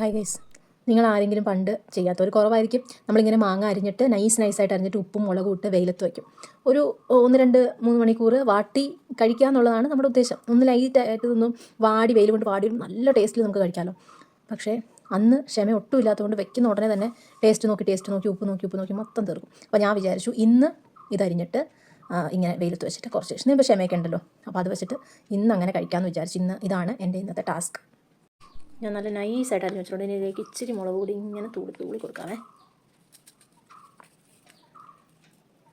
Hi guys നിങ്ങൾ ആരെങ്കിലും പണ്ട് ചെയ്യാത്ത ഒരു കുറവായിരിക്കും. നമ്മളിങ്ങനെ മാങ്ങ അരിഞ്ഞിട്ട് നൈസ് നൈസായിട്ട് അരിഞ്ഞിട്ട് ഉപ്പും മുളകും ഇട്ട് വെയിലത്ത് വയ്ക്കും ഒരു ഒന്ന് രണ്ട് മൂന്ന് മണിക്കൂർ വാട്ടി കഴിക്കുക എന്നുള്ളതാണ് നമ്മുടെ ഉദ്ദേശം. ഒന്ന് ലൈറ്റായിട്ട് ഒന്നും വാടി വെയിൽ കൊണ്ട് വാടി നല്ല ടേസ്റ്റിൽ നമുക്ക് കഴിക്കാമല്ലോ പക്ഷേ അന്ന് ക്ഷമ ഒട്ടും ഇല്ലാത്തതുകൊണ്ട് വെക്കുന്ന ഉടനെ തന്നെ ടേസ്റ്റ് നോക്കി ടേസ്റ്റ് നോക്കി ഉപ്പ് നോക്കി ഉപ്പ് നോക്കി മൊത്തം തീർക്കും. അപ്പോൾ ഞാൻ വിചാരിച്ചു ഇന്ന് ഇതരിഞ്ഞിട്ട് ഇങ്ങനെ വെയിലത്ത് വെച്ചിട്ട് കുറച്ച് ദിവസം ഇപ്പോൾ ക്ഷമയൊക്കെ ഉണ്ടല്ലോ. അപ്പോൾ അത് വെച്ചിട്ട് ഇന്ന് അങ്ങനെ കഴിക്കാമെന്ന് വിചാരിച്ചു ഇന്ന് ഇതാണ് എന്റെ ഇന്നത്തെ ടാസ്ക് ഞാൻ നല്ല നൈസായിട്ട് അരിഞ്ഞ് വെച്ചിട്ടുണ്ട്. ഇനി ഇതിലേക്ക് ഇച്ചിരി മുളക് പൊടി ഇങ്ങനെ തൂളി തൂളി കൊടുക്കാമേ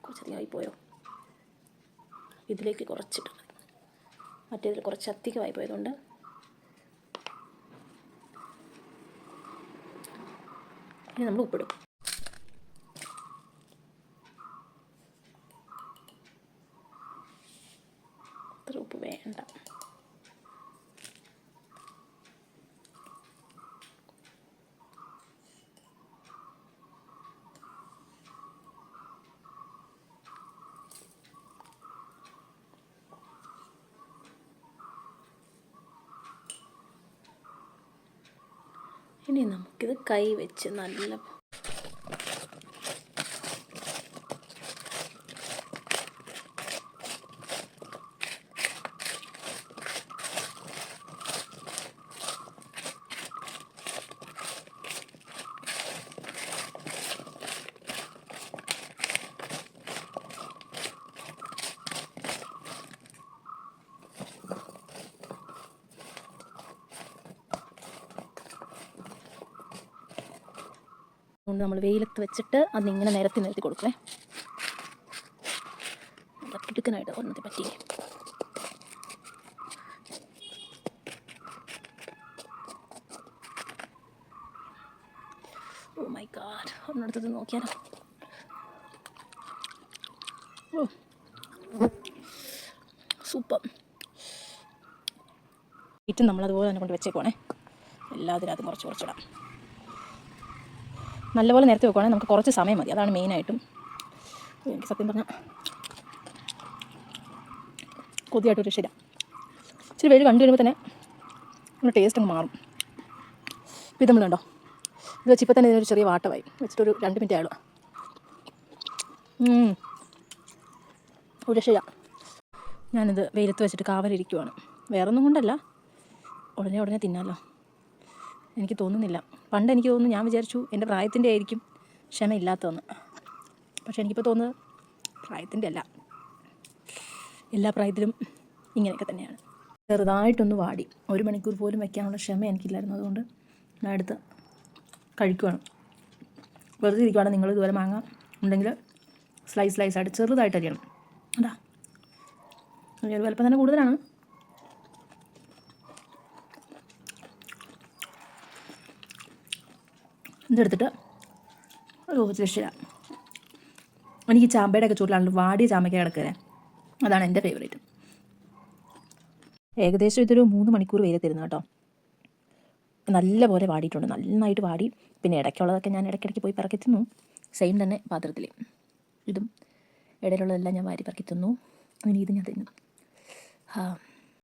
കുറച്ചധികമായി പോയോ ഇതിലേക്ക് കുറച്ചിട്ട്. മറ്റേതിൽ കുറച്ച് അധികമായി പോയതുകൊണ്ട്. ഇനി നമ്മൾ ഉപ്പിടും. അത്ര ഉപ്പ് വേണ്ട. ഇനി നമുക്കിത് കൈ വെച്ച് നല്ല കൊണ്ട് നമ്മൾ വെയിലത്ത് വെച്ചിട്ട് അതിങ്ങനെ നിരത്തി നിരത്തി കൊടുക്കേ കിടുക്കനായിട്ട് ഒന്നത്തെ പറ്റി ഓ മൈ ഗാഡ് ഒന്നടുത്തത് നോക്കിയാലോ? സൂപ്പർ. ഇറ്റും നമ്മളതുപോലെ തന്നെ കൊണ്ട് വെച്ചേക്കോണേ അത് കുറച്ച് കുറച്ചിടാം. നല്ലപോലെ നേരത്തെ വെക്കുവാണെങ്കിൽ നമുക്ക് കുറച്ച് സമയം മതി. അതാണ് മെയിനായിട്ടും എനിക്ക് സത്യം പറഞ്ഞാൽ കൊതിയായിട്ടൊരു ശരി ഇച്ചിരി വെയിൽ കണ്ടു വരുമ്പോൾ തന്നെ ഒന്ന് ടേസ്റ്റ് അങ്ങ് മാറും. ഇത് നമ്മളുണ്ടോ ഇത് വെച്ച് ഇപ്പോൾ തന്നെ ഇതിനൊരു ചെറിയ വാട്ടമായി. വെച്ചിട്ടൊരു രണ്ട് മിനിറ്റ് ആയുള്ളൂ. ഒരു ശരി ഞാനിത് വെയിലത്ത് വെച്ചിട്ട് കാവലിരിക്കുവാണ്. വേറൊന്നും കൊണ്ടല്ല. ഉടനെ ഉടനെ തിന്നാമല്ലോ എനിക്ക് തോന്നുന്നില്ല. പണ്ട് എനിക്ക് തോന്നുന്നു ഞാൻ വിചാരിച്ചു എന്റെ പ്രായത്തിന്റെ ആയിരിക്കും ക്ഷമയില്ലാത്തതെന്ന്. പക്ഷേ എനിക്കിപ്പോൾ തോന്നുന്നത് പ്രായത്തിന്റെ അല്ല. എല്ലാ പ്രായത്തിലും ഇങ്ങനെയൊക്കെ തന്നെയാണ്. ചെറുതായിട്ടൊന്ന് വാടി. ഒരു മണിക്കൂർ പോലും വയ്ക്കാനുള്ള ക്ഷമ എനിക്കില്ലായിരുന്നു. അതുകൊണ്ട് ഞാൻ എടുത്ത് കഴിക്കുവാണ്. വെറുതെ ഇരിക്കുവാണ്. നിങ്ങൾ ഇതുപോലെ മാങ്ങ ഉണ്ടെങ്കിൽ സ്ലൈസ് സ്ലൈസ് ആയിട്ട് ചെറുതായിട്ട് അരിയണം. അതാ. വലപ്പം വലുപ്പം തന്നെ കൂടുതലാണ്. ഇതെടുത്തിട്ട് ഒരു രക്ഷയില്ല എനിക്ക് ചാമ്പയുടെ ഒക്കെ ചൂട്ടിലാണ് വാടിയ ചാമ്പയ്ക്ക കിടക്കുന്നത് അതാണ് എന്റെ ഫേവറേറ്റ് ഏകദേശം ഇതൊരു മൂന്ന് മണിക്കൂർ വെയിലത്തിരുന്നു കേട്ടോ. നല്ലപോലെ വാടിയിട്ടുണ്ട്. നന്നായിട്ട് വാടി. പിന്നെ ഇടയ്ക്കുള്ളതൊക്കെ ഞാൻ ഇടയ്ക്കിടയ്ക്ക് പോയി പിറക്കി തിന്നു സെയിം തന്നെ പാത്രത്തിൽ. ഇതും ഇടയിലുള്ളതെല്ലാം ഞാൻ വാരി പിറക്കി തിന്നു ഇനി ഇത് ഞാൻ തിന്നു.